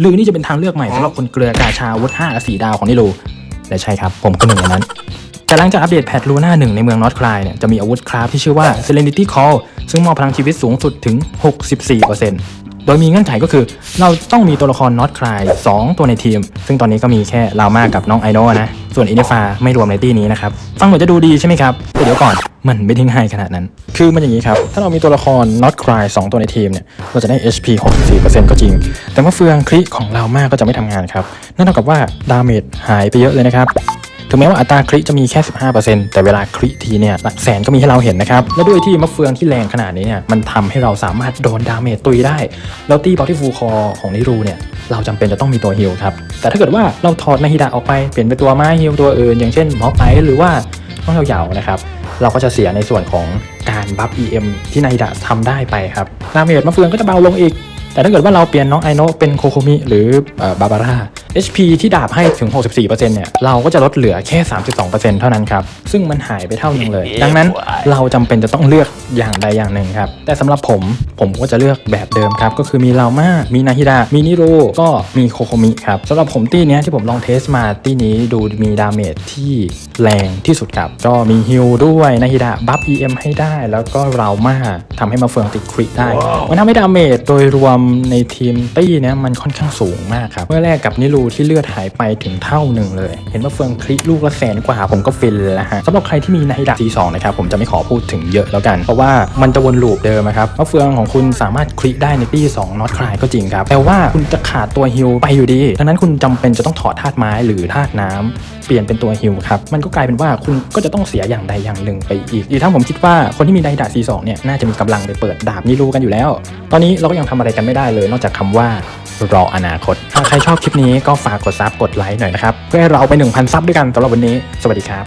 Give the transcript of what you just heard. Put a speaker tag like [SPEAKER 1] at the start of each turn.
[SPEAKER 1] หรือนี่จะเป็นทางเลือกใหม่สำหรับคนเกลือกาชาอาวุธ5และ4ดาวของนิรูและใช่ครับ ผมก็หนึ่งในนั้น แต่หลังจากอัปเดตแพทลูน่าหนึ่งในเมืองนอตคลายเนี่ยจะมีอาวุธคราฟที่ชื่อว่า Serenity Call ซึ่งมอบพลังชีวิตสูงสุดถึง 64% โดยมีเงื่อนไขก็คือ เราต้องมีตัวละครน็อตคลาย2ตัวในทีม ซึ่งตอนนี้ก็มีแค่ลาวมากับน้องไอโนนะ ส่วนอินเนฟาไม่รวมในตี้นี้นะครับ ฟังเหมือนจะดูดีใช่ไหมครับแต่เดี๋ยวก่อนมันไม่ได้ง่ายขนาดนั้น คือมันอย่างนี้ครับ ถ้าเรามีตัวละคร not cry 2 ตัวในทีมเนี่ย เราจะได้ HP 64%ก็จริง แต่ว่าเฟืองคลิของเรามากก็จะไม่ทำงานครับ นั่นเท่ากับว่าดาเมจหายไปเยอะเลยนะครับ ถึงแม้ว่าอัตราคริจะมีแค่ 15%แต่เวลาคริทีเนี่ยหลักแสนก็มีให้เราเห็นนะครับ และด้วยที่มะเฟืองที่แรงขนาดนี้เนี่ยมันทำให้เราสามารถโดนดาเมจตุยได้ แล้วตีบอลที่ฟูคอของนิรูเนี่ยเราจำเป็นจะต้องมีตัวฮิลครับ แต่ถ้าเกิดว่าเราถอดนาฮิดะออกไปเปลี่ยนเป็นตัวไม้ฮิลตัวอื่นอย่างเช่นมอไปหรือว่าต้องยาวๆนะครับเราก็จะเสียในส่วนของการบัฟ EM ที่นาฮิดะทำได้ไปครับดาเมจมะเฟืองก็จะเบาลงอีก แต่ถ้าเกิดว่าเราเปลี่ยนน้องไอโนะเป็นโคโคมิหรือบาบาร่า HP ที่ดาบให้ถึง 64%เนี่ยเราก็จะลดเหลือแค่ 32%เท่านั้นครับ ซึ่งมันหายไปเท่านึงเลย ดังนั้นเราจำเป็นจะต้องเลือกอย่างใดอย่างหนึ่งครับ แต่สำหรับผมผมก็จะเลือกแบบเดิมครับ ก็คือมีรามามีนาฮิดะมีนิโรก็มีโคโคมิครับสำหรับผมตี้เนี้ยที่ผมลองเทสมาตี้นี้ดูมีดาเมจที่แรงที่สุดครับ ก็มีฮิลด้วยนาฮิดะบัฟ EM ให้ได้ แล้วก็รามาทำให้มาเฟืองติดคริได้ มันทำให้ดาเมจโดยรวมในทีมตี้เนี้ยมันค่อนข้างสูงมากครับเมื่อแรกกับนิรูที่เลือดหายไปถึงเท่าหนึ่งเลย เห็นว่าเฟืองคลิลูกละแสนกว่าผมก็ฟินแล้วฮะสำหรับใครที่มีในาฮิดะ C2 นะครับผมจะไม่ขอพูดถึงเยอะแล้วกัน เพราะว่ามันจะวนลูปเดิมครับว่าเฟืองของคุณสามารถคลิได้ในตี้2น็อตคลายก็จริงครับแต่ว่าคุณจะขาดตัวฮิลไปอยู่ดี ดังนั้นคุณจำเป็นจะต้องถอดธาตุไม้หรือธาตุน้ำเปลี่ยนเป็นตัวฮิลครับ มันก็กลายเป็นว่าคุณก็จะต้องเสียอย่างใดอย่างหนึ่งไปอีก อีกทั้งผมคิดว่าคนที่มีไดดา C2 เนี่ย น่าจะมีกำลังไปเปิดดาบนิรูกันอยู่แล้ว ตอนนี้เราก็ยังทำอะไรกันไม่ได้เลย นอกจากคำว่ารออนาคต ถ้าใครชอบคลิปนี้ก็ฝากกดซับกดไลค์หน่อยนะครับ เพื่อให้เราไป 1,000 ซับด้วยกันสำหรับวันนี้ สวัสดีครับ